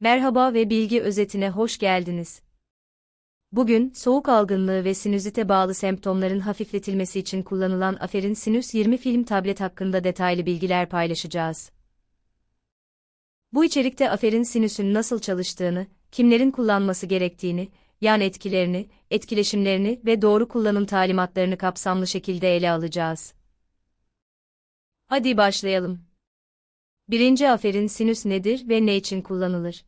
Merhaba ve bilgi özetine hoş geldiniz. Bugün, soğuk algınlığı ve sinüzite bağlı semptomların hafifletilmesi için kullanılan Aferin Sinüs 20 film tablet hakkında detaylı bilgiler paylaşacağız. Bu içerikte Aferin Sinüs'ün nasıl çalıştığını, kimlerin kullanması gerektiğini, yan etkilerini, etkileşimlerini ve doğru kullanım talimatlarını kapsamlı şekilde ele alacağız. Hadi başlayalım. Birinci aferin sinüs nedir ve ne için kullanılır?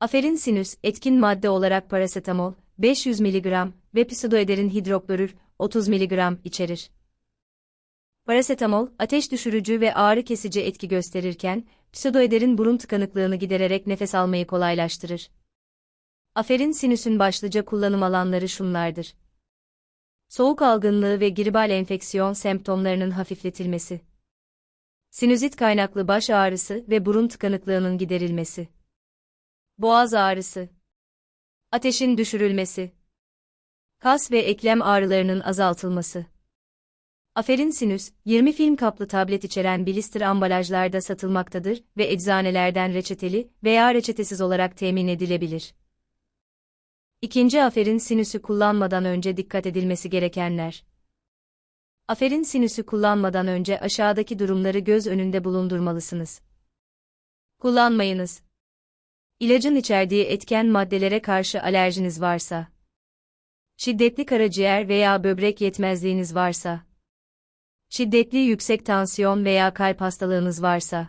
Aferin sinüs, etkin madde olarak parasetamol, 500 mg ve pseudoederin hidroklorür, 30 mg içerir. Parasetamol, ateş düşürücü ve ağrı kesici etki gösterirken, pseudoederin burun tıkanıklığını gidererek nefes almayı kolaylaştırır. Aferin sinüsün başlıca kullanım alanları şunlardır. Soğuk algınlığı ve gribal enfeksiyon semptomlarının hafifletilmesi. Sinüzit kaynaklı baş ağrısı ve burun tıkanıklığının giderilmesi. Boğaz ağrısı. Ateşin düşürülmesi. Kas ve eklem ağrılarının azaltılması. Aferin Sinüs, 20 film kaplı tablet içeren blister ambalajlarda satılmaktadır ve eczanelerden reçeteli veya reçetesiz olarak temin edilebilir. İkinci aferin sinüsü kullanmadan önce dikkat edilmesi gerekenler. Aferin sinüsü kullanmadan önce aşağıdaki durumları göz önünde bulundurmalısınız. Kullanmayınız. İlacın içerdiği etken maddelere karşı alerjiniz varsa. Şiddetli karaciğer veya böbrek yetmezliğiniz varsa. Şiddetli yüksek tansiyon veya kalp hastalığınız varsa.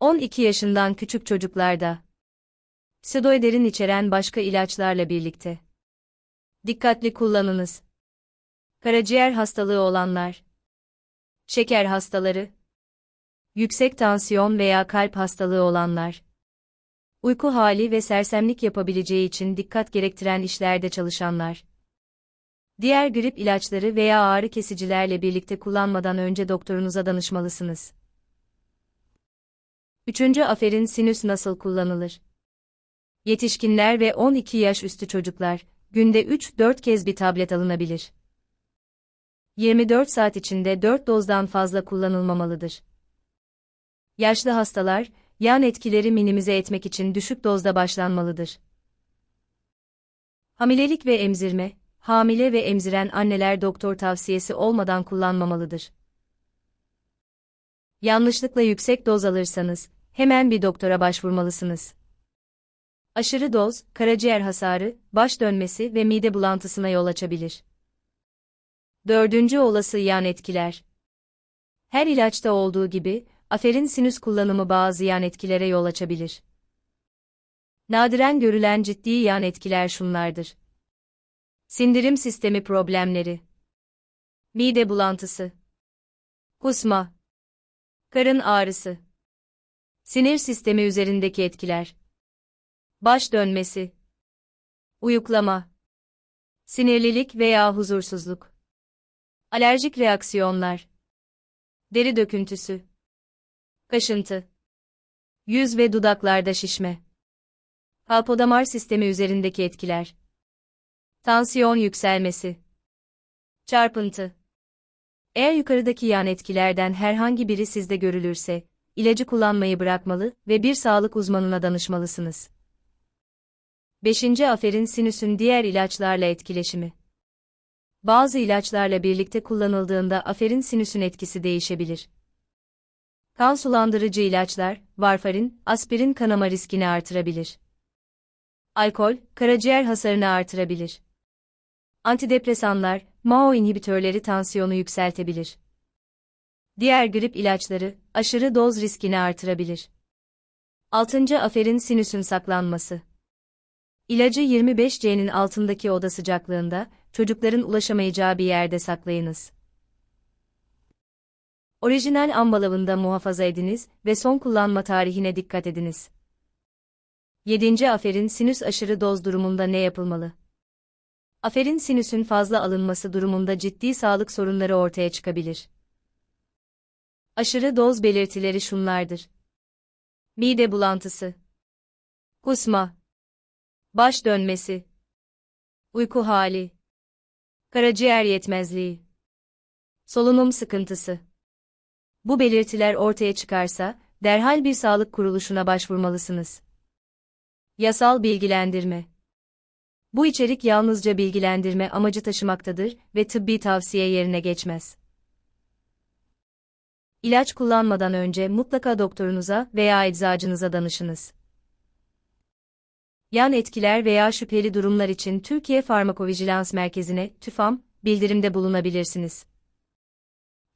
12 yaşından küçük çocuklarda. Pseudoederin içeren başka ilaçlarla birlikte. Dikkatli kullanınız. Karaciğer hastalığı olanlar. Şeker hastaları. Yüksek tansiyon veya kalp hastalığı olanlar. Uyku hali ve sersemlik yapabileceği için dikkat gerektiren işlerde çalışanlar. Diğer grip ilaçları veya ağrı kesicilerle birlikte kullanmadan önce doktorunuza danışmalısınız. Üçüncü aferin sinüs nasıl kullanılır? Yetişkinler ve 12 yaş üstü çocuklar, günde 3-4 kez bir tablet alınabilir. 24 saat içinde 4 dozdan fazla kullanılmamalıdır. Yaşlı hastalar, yan etkileri minimize etmek için düşük dozda başlanmalıdır. Hamilelik ve emzirme, hamile ve emziren anneler doktor tavsiyesi olmadan kullanmamalıdır. Yanlışlıkla yüksek doz alırsanız, hemen bir doktora başvurmalısınız. Aşırı doz, karaciğer hasarı, baş dönmesi ve mide bulantısına yol açabilir. Dördüncü olası yan etkiler. Her ilaçta olduğu gibi, aferin sinüs kullanımı bazı yan etkilere yol açabilir. Nadiren görülen ciddi yan etkiler şunlardır. Sindirim sistemi problemleri. Mide bulantısı. Kusma. Karın ağrısı. Sinir sistemi üzerindeki etkiler. Baş dönmesi. Uyuklama. Sinirlilik veya huzursuzluk. Alerjik reaksiyonlar. Deri döküntüsü. Kaşıntı. Yüz ve dudaklarda şişme. Halpodamar sistemi üzerindeki etkiler. Tansiyon yükselmesi. Çarpıntı. Eğer yukarıdaki yan etkilerden herhangi biri sizde görülürse, ilacı kullanmayı bırakmalı ve bir sağlık uzmanına danışmalısınız. 5. Aferin sinüsün diğer ilaçlarla etkileşimi. Bazı ilaçlarla birlikte kullanıldığında aferin sinüsün etkisi değişebilir. Kan sulandırıcı ilaçlar, varfarin, aspirin kanama riskini artırabilir. Alkol, karaciğer hasarını artırabilir. Antidepresanlar, MAO inhibitörleri tansiyonu yükseltebilir. Diğer grip ilaçları, aşırı doz riskini artırabilir. 6. Aferin sinüsün saklanması. İlacı 25C'nin altındaki oda sıcaklığında, çocukların ulaşamayacağı bir yerde saklayınız. Orijinal ambalavında muhafaza ediniz ve son kullanma tarihine dikkat ediniz. 7. Aferin sinüs aşırı doz durumunda ne yapılmalı? Aferin sinüsün fazla alınması durumunda ciddi sağlık sorunları ortaya çıkabilir. Aşırı doz belirtileri şunlardır. Mide bulantısı. Kusma. Baş dönmesi. Uyku hali. Karaciğer yetmezliği. Solunum sıkıntısı. Bu belirtiler ortaya çıkarsa, derhal bir sağlık kuruluşuna başvurmalısınız. Yasal bilgilendirme. Bu içerik yalnızca bilgilendirme amacı taşımaktadır ve tıbbi tavsiye yerine geçmez. İlaç kullanmadan önce mutlaka doktorunuza veya eczacınıza danışınız. Yan etkiler veya şüpheli durumlar için Türkiye Farmakovijilans Merkezi'ne TÜFAM bildirimde bulunabilirsiniz.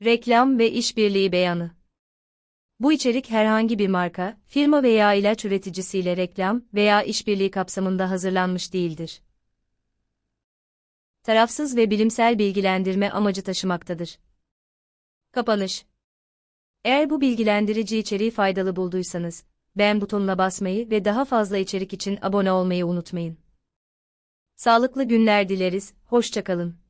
Reklam ve işbirliği beyanı. Bu içerik herhangi bir marka, firma veya ilaç üreticisiyle reklam veya işbirliği kapsamında hazırlanmış değildir. Tarafsız ve bilimsel bilgilendirme amacı taşımaktadır. Kapanış Eğer bu bilgilendirici içeriği faydalı bulduysanız, beğen butonuna basmayı ve daha fazla içerik için abone olmayı unutmayın. Sağlıklı günler dileriz, hoşçakalın.